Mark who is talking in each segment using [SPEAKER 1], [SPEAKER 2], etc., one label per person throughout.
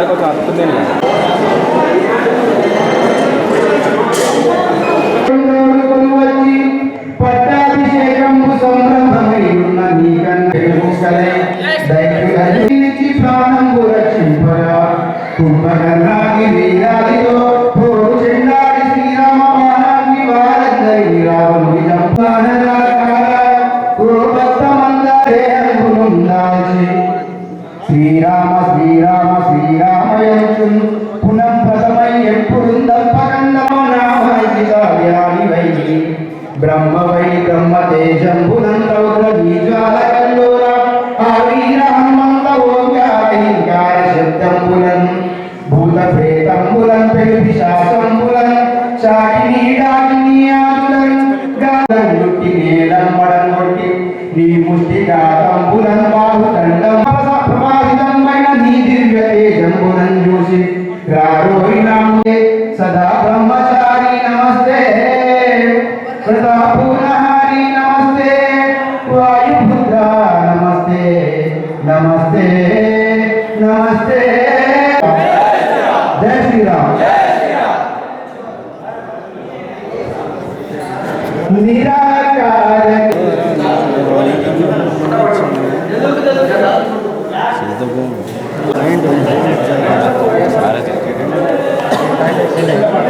[SPEAKER 1] గాలి కొంచెం
[SPEAKER 2] అత్తుంది ప్రాణం రక్షింపరా కుంభ नमस्ते।
[SPEAKER 1] जय श्री राम निराकार। Thank you.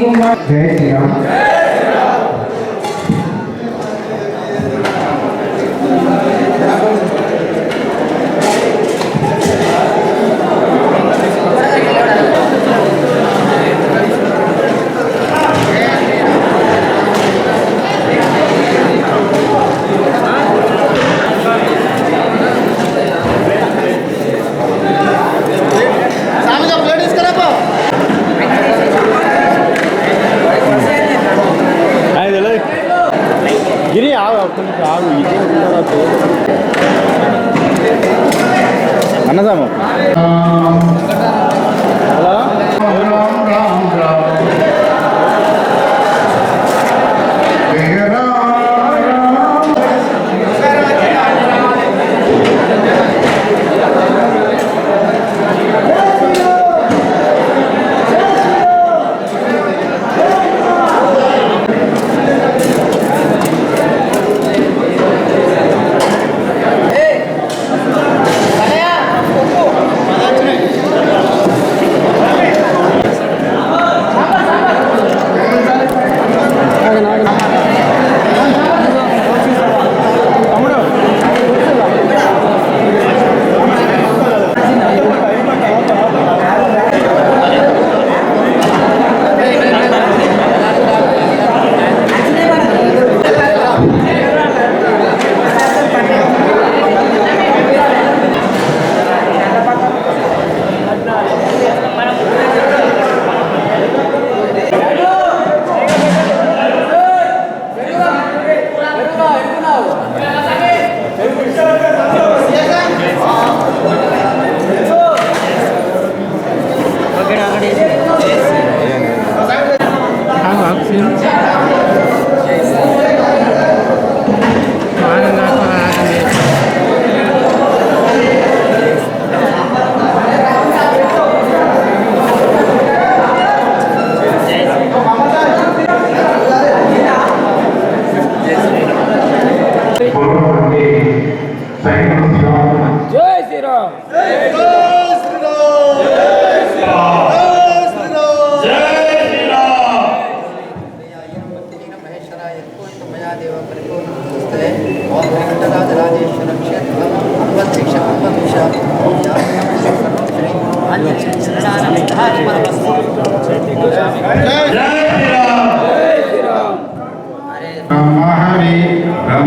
[SPEAKER 1] Công. అన్నదామా. హలో?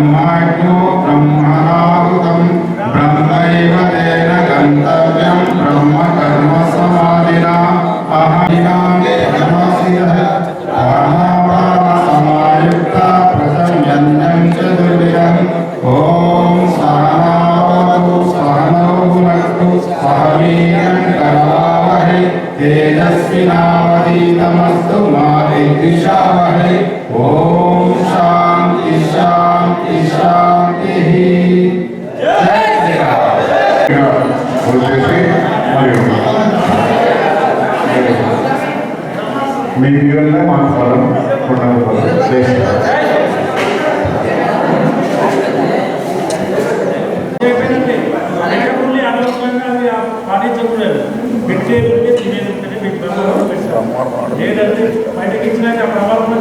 [SPEAKER 3] బ్రహ్మాజ్ఞో బ్రహ్మణాహుతం బ్రహ్మైవ తేన గంతవ్యం బ్రహ్మ కర్మ సమాధినా ఓం సహనావతు తేజస్వినావధీతమస్తు మా విద్విషావహై వచ్చేసి మరియు మీ దీవెనలే మాకు ఫలం కొండల ఫలం జై శ్రీరామ్
[SPEAKER 4] లేదంటే బయటకి ఇచ్చినాక ప్రమాదం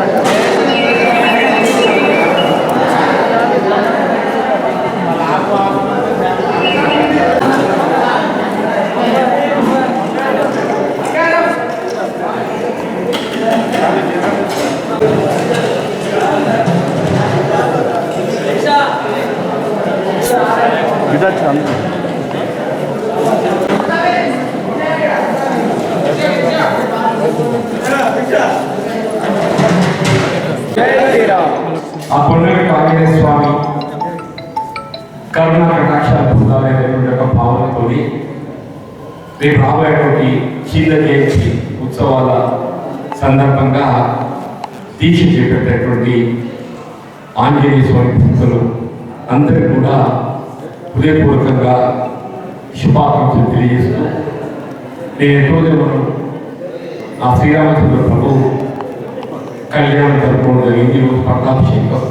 [SPEAKER 3] పొన్నమి ఆంజనేయ స్వామి కరుణ కటాక్షాలు పొందాలనేటువంటి ఒక భావనతో రేపు రాబోయేటువంటి చీల జయంతి ఉత్సవాల సందర్భంగా దీక్ష చేపట్టేటువంటి ఆంజనేయ స్వామి భక్తులు అందరికీ కూడా హృదయపూర్వకంగా శుభాకాంక్షలు తెలియజేస్తూ నేను ఎటువంటి మనం ఆ శ్రీరామచంద్ర ప్రభు కళ్యాణం జరుపుకోవడం జరిగింది ఈరోజు పట్టాభిషేకం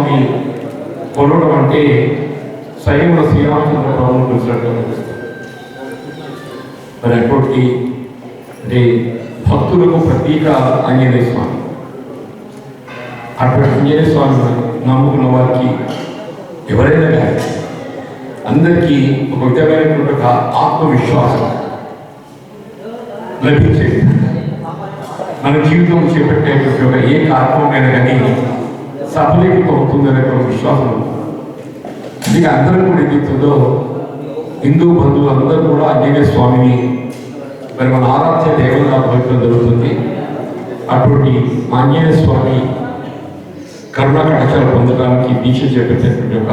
[SPEAKER 3] స్వామిని కొలవడం అంటే స్వయంలో శ్రీరామచంద్ర ప్రభువును పిలిచినట్టుగా మరి అటువంటి అంటే భక్తులకు ప్రతీక ఆంజనేయ స్వామి. అటువంటి ఆంజనేయ స్వామి నమ్ముకున్న వారికి ఎవరైనా కానీ అందరికీ ఒక విధమైనటువంటి ఒక ఆత్మవిశ్వాసం లభించేది. మన జీవితం చేపట్టేటువంటి ఒక ఏ కార్యక్రమమైనా కానీ సఫలీకృతం అవుతుందనే ఒక విశ్వాసం. మీకు అందరూ కూడా ఏదైతుందో హిందూ బంధువులు అందరూ కూడా ఆంజనేయ స్వామిని మరి మన ఆరాధ్య దేవంగా భావించడం జరుగుతుంది. అటువంటి ఆంజనేయ స్వామి కరుణా కటాక్షాలు పొందడానికి దీక్ష చేపట్టేటువంటి ఒక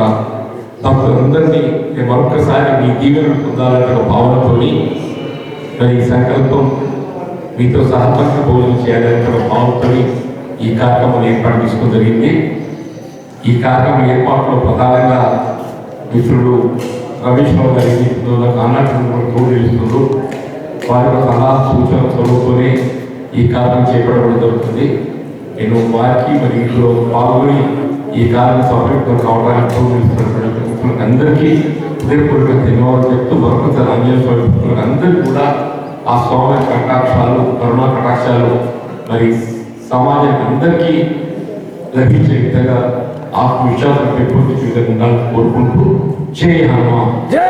[SPEAKER 3] భక్తులందరినీ నేను మరొకసారి మీ దీవెన పొందాలనే ఒక భావనతోని మరి ఈ సంకల్పం మీతో సహపంచ భోజనం చేయాలనే ఒక ఈ కార్యక్రమం ఏర్పాటు చేసుకోవడం జరిగింది. ఈ కార్యక్రమం ఏర్పాటులో ప్రధానంగా మిత్రుడు రమేష్ బాబు గారి నేతృత్వంలో కానాటంలో తోడు వారి సలహా సూచన చదువుకొని ఈ కార్యక్రమం చేపట్టడం జరుగుతుంది. నేను వారికి మరి ఇంట్లో పాల్గొని ఈ కార్యం సఫలీకృతం కావడానికి మిత్రులకు అందరికీ హృదయపూర్వక ధన్యవాదాలు చెప్తూ మరొకసారి ఆంజనేయ స్వామి భక్తులకు అందరికీ కూడా ఆ స్వామి కటాక్షాలు కరుణా కటాక్షాలు మరి సమాజానికి అందరికీ లభించే విధంగా ఆత్మవిశ్వాసం పెంపొందించే విధంగా ఉండాలని కోరుకుంటూ జై హనుమాన్.
[SPEAKER 5] జై